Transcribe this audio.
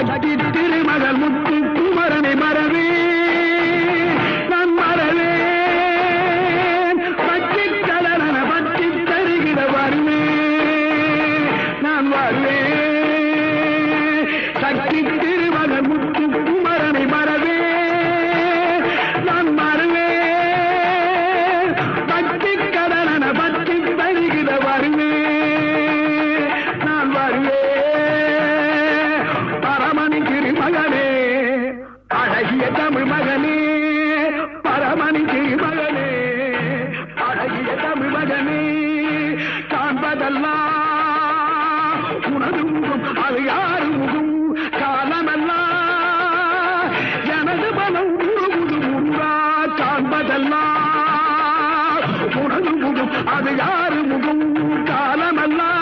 சக்தி திருமகள் முத்து குமரனை மறவே நான் மறவேன் பச்சை கலரன பற்றி தருகிற வருவேன் நான் வருவேன் சக்தி அழகிய தமிழ் மகனே பரமணி மகனே அழகிய தமிழ் மகனே காண்பதெல்லாம் உனது முகம் அது யாரு முகம் காலமெல்லாம் எனது பலம் உருவுது உருவா காண்பதெல்லாம் உனது முகம் அது யாரு முகம் காலமெல்லாம்